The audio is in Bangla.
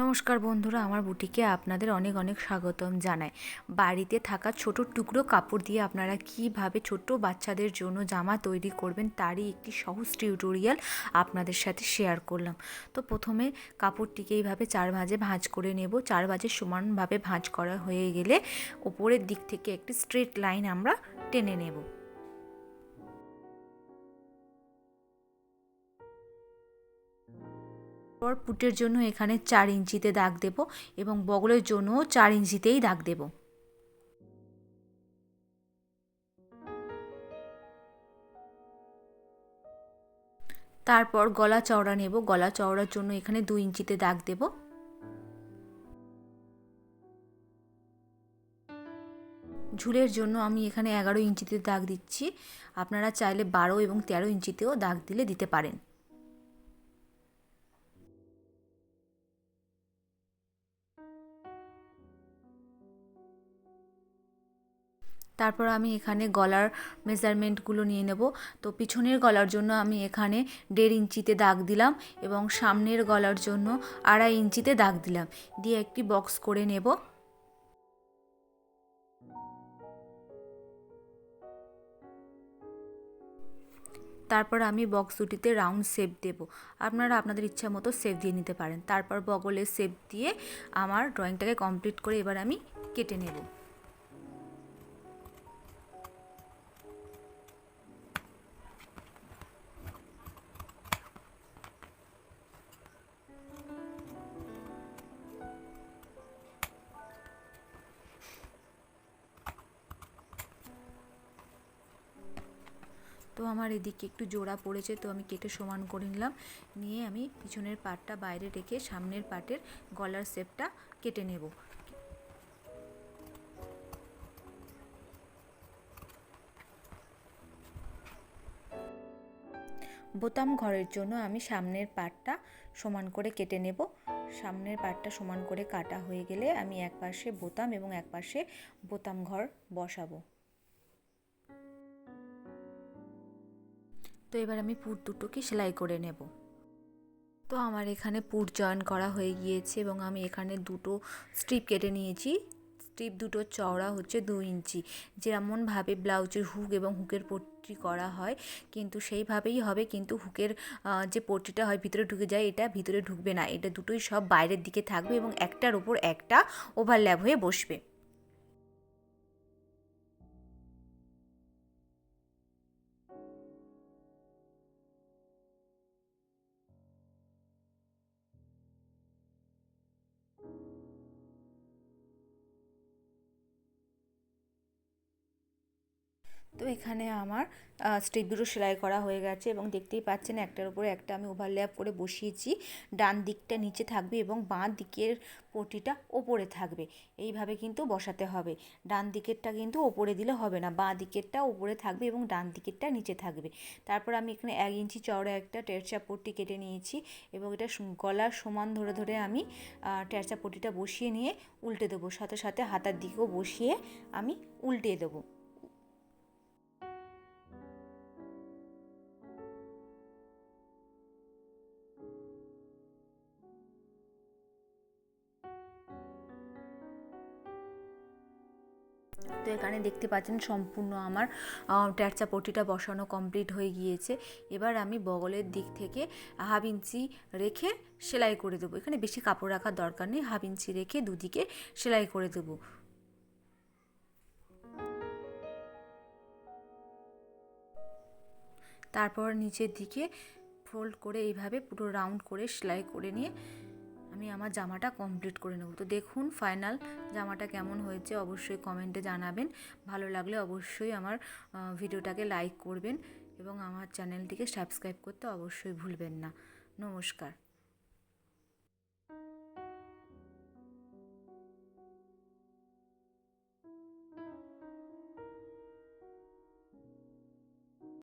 নমস্কার বন্ধুরা, আমার বুটিকে আপনাদের অনেক অনেক স্বাগতম জানাই। বাড়িতে থাকা ছোট টুকরো কাপড় দিয়ে আপনারা কীভাবে ছোট বাচ্চাদের জন্য জামা তৈরি করবেন তারই একটি সহজ টিউটোরিয়াল আপনাদের সাথে শেয়ার করলাম। তো প্রথমে কাপড়টিকে এইভাবে চার ভাঁজে ভাঁজ করে নেব। চার ভাঁজে সমানভাবে ভাঁজ করা হয়ে গেলে ওপরের দিক থেকে একটি স্ট্রেট লাইন আমরা টেনে নেব। পর পুটের জন্য এখানে চার ইঞ্চিতে দাগ দেব এবং বগলের জন্যও চার ইঞ্চিতেই দাগ দেব। তারপর গলা চওড়া নেব। গলা চওড়ার জন্য এখানে দু ইঞ্চিতে দাগ দেব। ঝুলের জন্য আমি এখানে এগারো ইঞ্চিতে দাগ দিচ্ছি। আপনারা চাইলে বারো এবং তেরো ইঞ্চিতেও দাগ দিলে দিতে পারেন। তারপর আমি এখানে গলার মেজারমেন্টগুলো নিয়ে নেব। তো পিছনের গলার জন্য আমি এখানে দেড় ইঞ্চিতে দাগ দিলাম এবং সামনের গলার জন্য আড়াই ইঞ্চিতে দাগ দিলাম। দিয়ে একটি বক্স করে নেব। তারপর আমি বক্স দুটিতে রাউন্ড শেপ দেব। আপনারা আপনাদের ইচ্ছা মতো শেপ দিয়ে নিতে পারেন। তারপর বগলের শেপ দিয়ে আমার ড্রয়িংটাকে কমপ্লিট করে এবার আমি কেটে নেব। তো আমার এদিকে একটু জোড়া পড়েছে, তো আমি কেটে সমান করে নিলাম। নিয়ে আমি পিছনের পাটটা বাইরে রেখে সামনের পাটের গলার শেপটা কেটে নেব। বোতাম ঘরের জন্য আমি সামনের পাটটা সমান করে কেটে নেব। সামনের পাটটা সমান করে কাটা হয়ে গেলে আমি এক পাশে বোতাম এবং এক পাশে বোতাম ঘর বসাবো। তো এবার আমি পুর দুটোকে সেলাই করে নেব। তো আমার এখানে পুর জয়েন করা হয়ে গিয়েছে এবং আমি এখানে দুটো স্ট্রিপ কেটে নিয়েছি। স্ট্রিপ দুটো চওড়া হচ্ছে দু ইঞ্চি। যেমনভাবে ব্লাউজের হুক এবং হুকের পট্টি করা হয়, কিন্তু সেইভাবেই হবে। কিন্তু হুকের যে পট্টিটা হয়, ভিতরে ঢুকে যায়, এটা ভিতরে ঢুকবে না। এটা দুটোই সব বাইরের দিকে থাকবে এবং একটার ওপর একটা ওভারল্যাপ হয়ে বসবে। তো এখানে আমার স্টেপগুলো সেলাই করা হয়ে গেছে এবং দেখতেই পাচ্ছেন একটার উপরে একটা আমি ওভারল্যাপ করে বসিয়েছি। ডান দিকটা নিচে থাকবে এবং বাঁ দিকের পটিটা ওপরে থাকবে। এইভাবে কিন্তু বসাতে হবে। ডান দিকেরটা কিন্তু ওপরে দিলে হবে না। বাঁ দিকেরটা ওপরে থাকবে এবং ডান দিকেরটা নিচে থাকবে। তারপর আমি এখানে এক ইঞ্চি চওড়া একটা টেরচা পট্টি কেটে নিয়েছি এবং এটা গলার সমান ধরে ধরে আমি টেরচা পট্টিটা বসিয়ে নিয়ে উল্টে দেবো। সাথে সাথে হাতার দিকেও বসিয়ে আমি উল্টে দেবো। তো এখানে দেখতে পাচ্ছেন সম্পূর্ণ আমার ট্যারচা পটিটা বসানো কমপ্লিট হয়ে গিয়েছে। এবার আমি বগলের দিক থেকে হাফ ইঞ্চি রেখে সেলাই করে দেবো। এখানে বেশি কাপড় রাখার দরকার নেই, হাফ ইঞ্চি রেখে দুদিকে সেলাই করে দেবো। তারপর নিচের দিকে ফোল্ড করে এইভাবে পুরো রাউন্ড করে সেলাই করে নিয়ে আমি আমার জামাটা কমপ্লিট করে নেব। তো দেখুন ফাইনাল জামাটা কেমন হয়েছে, অবশ্যই কমেন্টে জানাবেন। ভালো লাগলে অবশ্যই আমার ভিডিওটাকে লাইক করবেন এবং আমার চ্যানেলটিকে সাবস্ক্রাইব করতে অবশ্যই ভুলবেন না। নমস্কার।